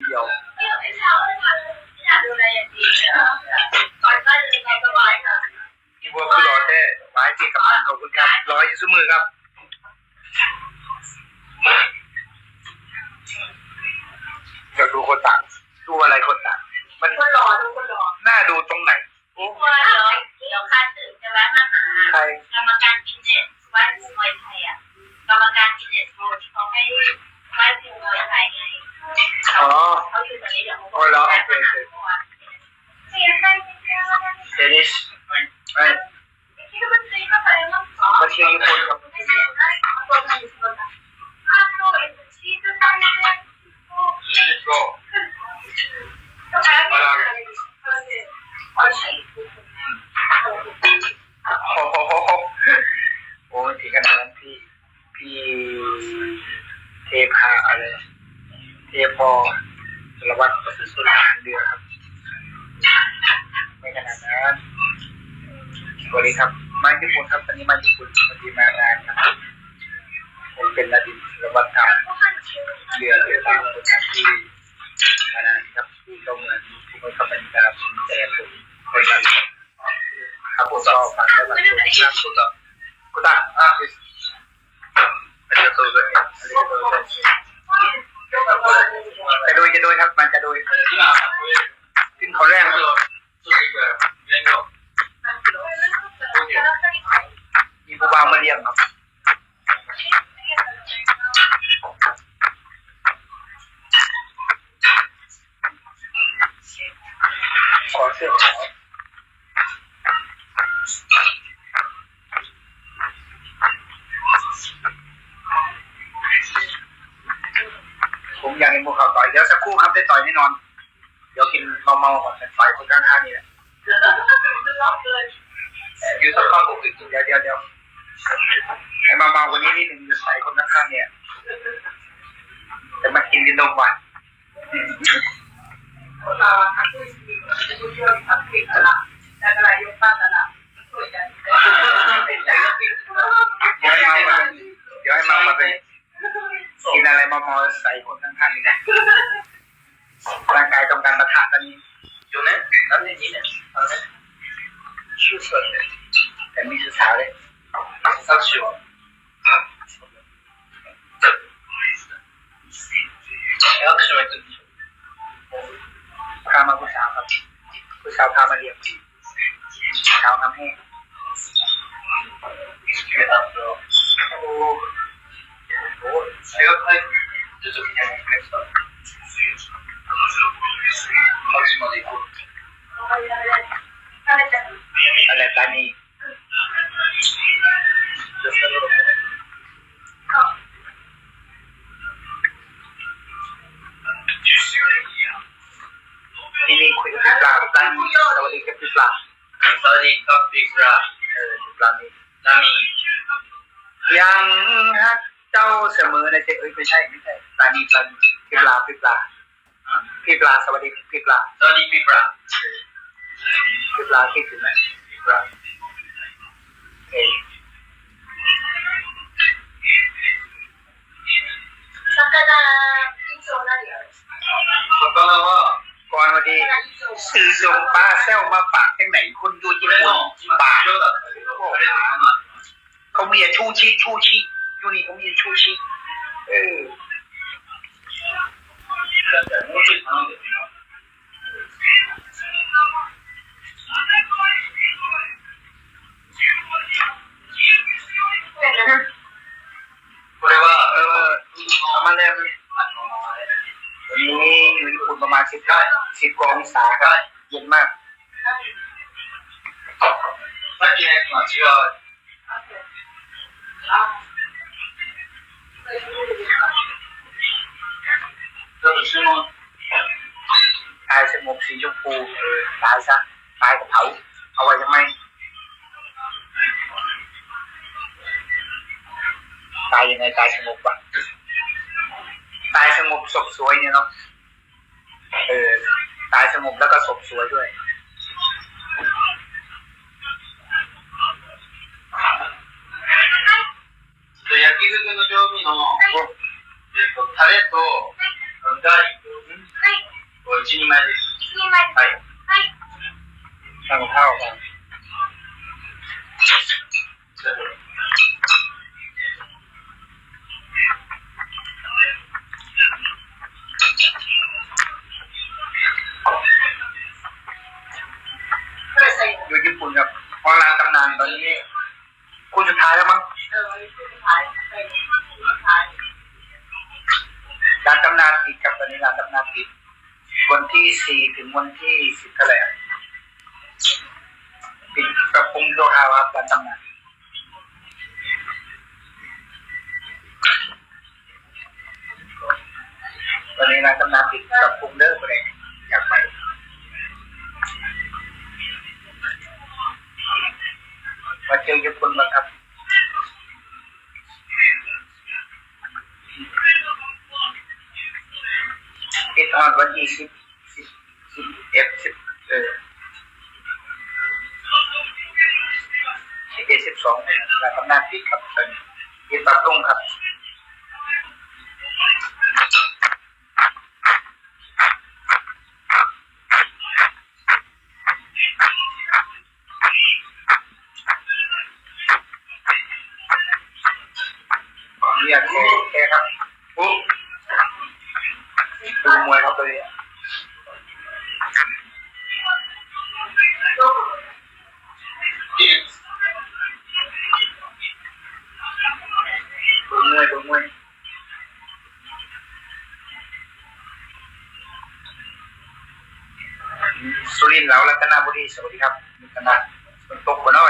เดียวดูแลอย่างดีก่อนก็จะสบายค่ะที่บัวคือรอแท้หมายที่กับขอบคุณครับรออยู่เสมอครับจะดูคนต่างดูอะไรคนต่างมันคนหล่อดูคนหล่อน่าดูตรงไหน สารวัตรก็คือสุนทรเดือครับไม่ขนาดนั้นสวัสดีครับมาญี่ปุ่นครับตอนนี้มาญี่ปุ่นวันนี้มางานครับผมเป็นนาดินสารวัตรการเรือเรือตามคนงานที่มานานครับที่ก็เหมือนผู้บังคับบัญชาผมแต่ผมคนนั้นครับผมก็ฟังได้บ้างส่วนนะครับ ได้ต่อยแน่นอน เดี๋ยวกินเมาๆก่อนเป็นไฟคนข้างๆนี่แหละอยู่สักข้างผมอีกเดี๋ยวเดี๋ยวเดี๋ยวให้เมาๆวันนี้นิดหนึ่งจะใส่คนข้างๆเนี่ยจะมากินกินนมหวานเดี๋ยวให้เมามาเป็นเดี๋ยวให้เมามาเป็นกินอะไรเมาๆใส่คนข้างๆนี่แหละ บพี่ปลาสวัสดีครับบิ๊กบราเออพี่ปลานี่นามียังฮักเจ้าเสมอในใจเอ้ยไม่ใช่ไม่ใช่ปลานีปลาปลาปลา พี่ปลาสวัสดีพี่ปลา สวัสดีบิ๊กบรา พี่ปลาคิดถึงไหมพี่ปลาเอ้ย こんばんは。 ก่อนวันนี้ซื้อจงปลาแซลมาฝากที่ไหนคุณดู こ ญี่ れ ปุ่น の今 บาท 今日だったけど、これの今 เขามีชูชีชูชีอยู่นี่เขามีชูชีเออ これ เอ は、 อเอามาเลย あの、 วันนี้อยู่ญี่ปุ่นประมาณสิบสิบกว่าองศาครับเย็นมาก さっきのやつは違う。 ちょっと注文。 ตายสงบสีชมพูเออตายซะตายกับเผาเอาไว้ทำไมตายยังไงตายสงบวะตายสงบศพสวยเนี่ยเนาะเออตายสงบแล้วก็ศพสวยด้วย 焼きふぐの調味の、えっと、 タレと、ガーリック、 うちに前です。ที่ไม่ はい。 ให้ สั่งข้าวกัน เพื่อใส่ อยู่ญี่ปุ่นครับออนไลน์ตำนานตอนนี้ สี่ถึงวันที่สิบเท่าไหร่อะปิดปรับปรุงชั่วคราวครับร้านตำนานตอนนี้ร้านตำนานปิดปรับปรุงเลิกไปเลยอยากไปมาเจอญี่ปุ่นบ้าครับปิดออนวันที่สิบ ขออนุญาตแค่แค่ครับปุ๊บดูมวยครับตัวนี้ดูมวยดูมวยสุรินทร์เหลารัตนบุรีสวัสดีครับมีคณะฝนตกบนนอด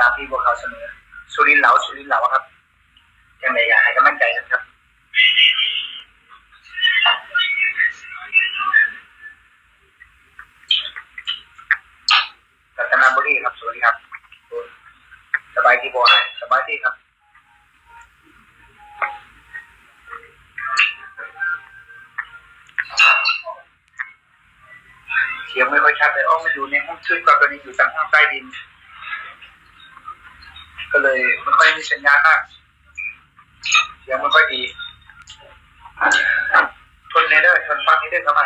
ตามพี่พวกเขาเสมอสุรินเหลาสุรินเหลาครับยังไงอยากให้กำลังใจกันครับรัตนบุรีครับสวัสดีครับสบายดีบ่สบายดีครับเสียงไม่ค่อยชัดเลยอ้อมันอยู่ในห้องทึบกับตอนนี้อยู่ทางห้องใต้ดิน ก็เลยไม่ค่อยมีสัญญาณมากเสียงไม่ค่อยดีทนในได้ทนฟังนี้ได้ทำไม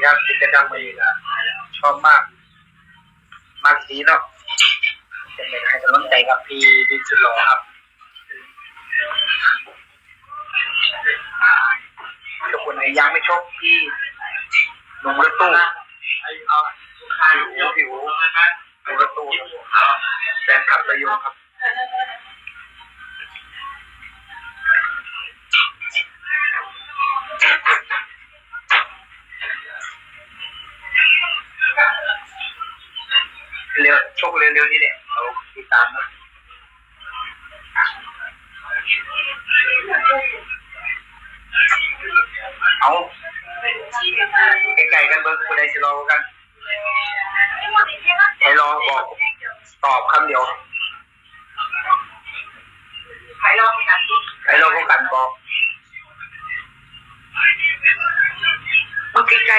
คครับกิจกรรมนี้นะชอบมาก มากสีเนาะเป็นเลยให้กำลังใจกับพี่ดินสุดหล่อครับทุกคนยังไม่ชกพี่หนุ่มรถตู้ไอ้เอาข้าวอยู่ที่หูใช่ไหมหนุ่มรถตู้แฟนขับระยงครับ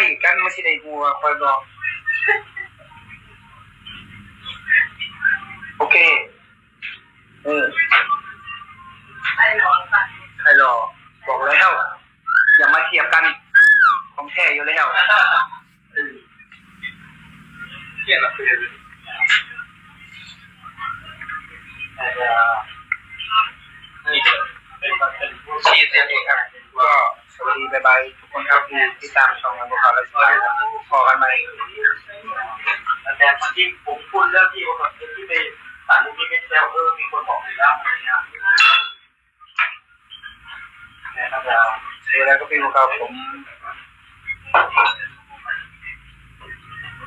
กล้ๆกันไม่ใช่ในหัวคอยบอกโอเคเออใครลองกันใครรอบอกแล้วอย่ามาเทียบกัน ของแท้อยู่แล้วเกี่ยวกับคือนี่เป็นเป็นผู้ชีชี้เสียงเองครับก็ส วัสดีบายบายทุกคนครับที่ติดตามช่องของพวกเราและสุดท้ายครับพอกันไหม่แต่ที่ผมพูดเรื่องที่ผมที่ไปสารที่ไม่แซวเออมีคนบอกอยู่แล้วอะไรเงี้ยแต่ถ้าจะเสร็จแล้วก็เป็นพวกเราผม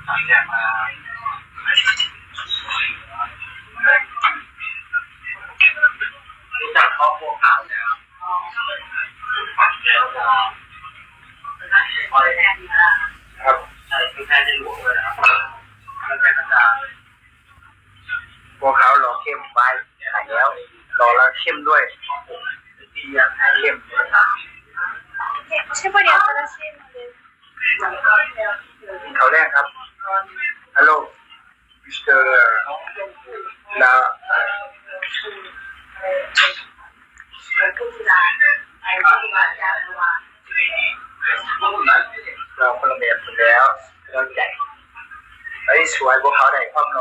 ถามเนี่ยมารู้จักครอบครัวขา คือแพทย์นหลวงเลยนะครับก็จาพวกเขารอเข้มไว้แล้วรอแล้วเข้มด้วยที่ยังเข้มเขาแรกครับฮัลโหลมิสเตอร์ลา วยพวกเขาได้ความร